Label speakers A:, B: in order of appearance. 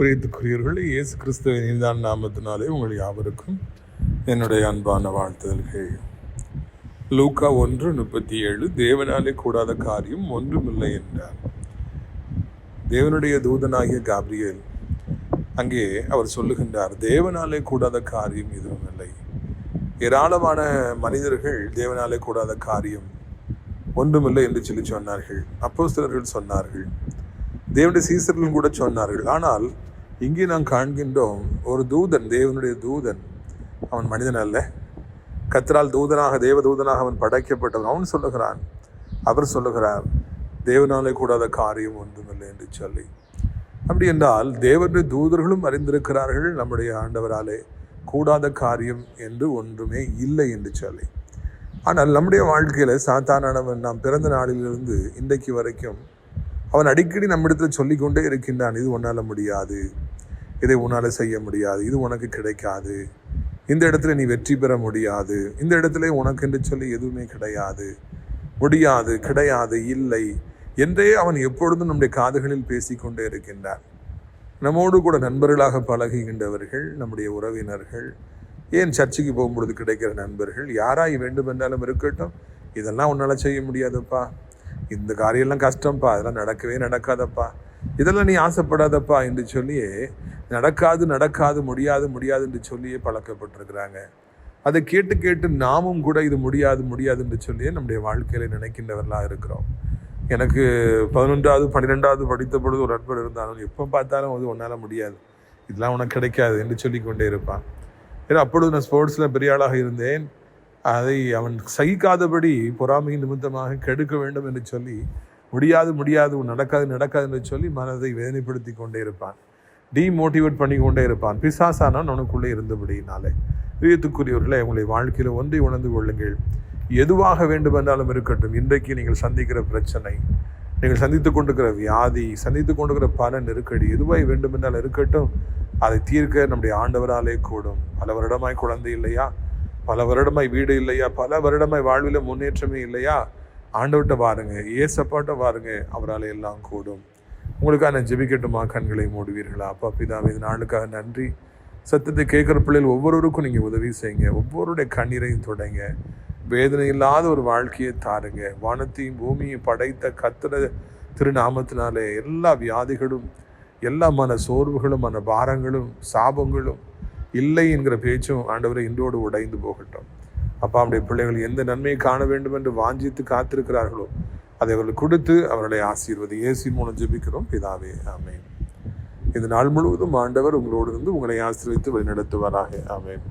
A: பிரியத்துக்குரியவர்களே இயேசு கிறிஸ்துவின் நீதான் நாமத்தினாலே உங்கள் யாவருக்கும் என்னுடைய அன்பான வாழ்த்துதல்கள். லூக்கா ஒன்று முப்பத்தி ஏழு தேவனாலே கூடாத காரியம் ஒன்றுமில்லை என்றார். தேவனுடைய தூதனாகிய காப்ரியேல் அங்கே அவர் சொல்லுகின்றார் தேவனாலே கூடாத காரியம் எதுவும் இல்லை ஏராளமான மனிதர்கள் தேவனாலே கூடாத காரியம் ஒன்றுமில்லை என்று சொல்லி சொன்னார்கள். அப்போஸ்தலர்கள் சொன்னார்கள் தேவனுடைய சீசர்களும் கூட சொன்னார்கள். ஆனால் இங்கே நாம் காண்கின்றோம் ஒரு தூதன் தேவனுடைய தூதன். அவன் மனிதன் அல்ல. கத்தரால் தூதனாக தேவ தூதனாக அவன் படைக்கப்பட்டவன். அவன் சொல்லுகிறான். அவர் சொல்லுகிறார் தேவனாலே கூடாத காரியம் ஒன்றுமில்லை என்று சொல்லி. அப்படி என்றால் தேவனுடைய தூதர்களும் அறிந்திருக்கிறார்கள் நம்முடைய ஆண்டவராலே கூடாத காரியம் என்று ஒன்றுமே இல்லை என்று சொல்லி. ஆனால் நம்முடைய வாழ்க்கையில் சாத்தானவன் நாம் பிறந்த நாளிலிருந்து இன்றைக்கு வரைக்கும் அவன் அடிக்கடி நம்மிடத்தில் சொல்லிக்கொண்டே இருக்கின்றான் இது உன்னால் முடியாது. இதை உன்னால் செய்ய முடியாது. இது உனக்கு கிடைக்காது. இந்த இடத்துல நீ வெற்றி பெற முடியாது. இந்த இடத்துல உனக்கு என்று சொல்லி எதுவுமே கிடையாது. முடியாது கிடையாது இல்லை என்றே அவன் எப்பொழுதும் நம்முடைய காதுகளில் பேசிக்கொண்டே இருக்கின்றான். நம்மோடு கூட நண்பர்களாக பழகுகின்றவர்கள் நம்முடைய உறவினர்கள் ஏன் சர்ச்சுக்கு போகும்பொழுது கிடைக்கிற நண்பர்கள் யாராய் வேண்டுமென்றாலும் இருக்கட்டும். இதெல்லாம் உன்னால் செய்ய முடியாதப்பா. இந்த காரியம்லாம் கஷ்டம்ப்பா. அதெல்லாம் நடக்கவே நடக்காதப்பா. இதெல்லாம் நீ ஆசைப்படாதப்பா என்று சொல்லியே நடக்காது நடக்காது முடியாது முடியாது என்று சொல்லியே பழக்கப்பட்டிருக்கிறாங்க. அதை கேட்டு கேட்டு நாமும் கூட இது முடியாது முடியாது என்று சொல்லியே நம்முடைய வாழ்க்கையில நினைக்கின்றவர்களாக இருக்கிறோம். எனக்கு பதினொன்றாவது பன்னிரெண்டாவது படித்த பொழுது ஒரு நண்பர் இருந்தாலும் எப்போ பார்த்தாலும் அது உன்னால் முடியாது. இதெல்லாம் உனக்கு கிடைக்காது என்று சொல்லி கொண்டே இருப்பான். ஏன்னா அப்பொழுது நான் ஸ்போர்ட்ஸில் பெரிய ஆளாக இருந்தேன். அதை அவன் சகிக்காதபடி பொறாமை நிமித்தமாக கெடுக்க வேண்டும் என்று சொல்லி முடியாது முடியாது நடக்காது நடக்காது என்று சொல்லி மனதை வேதனைப்படுத்தி கொண்டே இருப்பான். டீமோட்டிவேட் பண்ணி கொண்டே இருப்பான். பிசாசானான் உனக்குள்ளே இருந்தபடினாலே பிரியத்துக்குரியவர்களே உங்களை வாழ்க்கையில் ஒன்றை உணர்ந்து கொள்ளுங்கள். எதுவாக வேண்டுமென்றாலும் இருக்கட்டும். இன்றைக்கு நீங்கள் சந்திக்கிற பிரச்சனை நீங்கள் சந்தித்து கொண்டிருக்கிற வியாதி சந்தித்து கொண்டிருக்கிற பல நெருக்கடி எதுவாய் வேண்டுமென்றால் இருக்கட்டும். அதை தீர்க்க நம்முடைய ஆண்டவராலே கூடும். பல வருடமாய் குழந்தை இல்லையா? பல வருடமாய் வீடு இல்லையா? பல வருடமாய் வாழ்வில் முன்னேற்றமே இல்லையா? ஆண்டவர்கிட்ட பாருங்க ஏசப்பாட்ட பாருங்க அவரால் எல்லாம் கூடும். உங்களுக்காக நான் ஜெபிக்கட்டுமா கண்களை மூடுவீர்களா? அப்பா பிதாவே இது நாளுக்காக நன்றி. சத்தத்தை கேட்குற பிள்ளைகள் ஒவ்வொருவருக்கும் நீங்கள் உதவி செய்யுங்க. ஒவ்வொருடைய கண்ணீரையும் தொடங்க. வேதனை இல்லாத ஒரு வாழ்க்கையை தாருங்க. வானத்தையும் பூமியும் படைத்த கத்திர திருநாமத்தினாலே எல்லா வியாதிகளும் எல்லா மன சோர்வுகளும் மன பாரங்களும் சாபங்களும் இல்லை என்கிற பேச்சும் ஆண்டவரை இன்றோடு உடைந்து போகட்டும். அப்பா அவருடைய பிள்ளைகள் எந்த நன்மையை காண வேண்டும் என்று வாஞ்சித்து காத்திருக்கிறார்களோ அதை அவர்கள் கொடுத்து அவர்களை ஆசீர்வதி. இயேசு மூலம் ஜெபிக்கிறோம். பிதாவே ஆமேன். இந்த நாள் முழுவதும் ஆண்டவர் உங்களோடு இருந்து உங்களை ஆசீர்வித்து வழிநடத்துவாராக. ஆமேன்.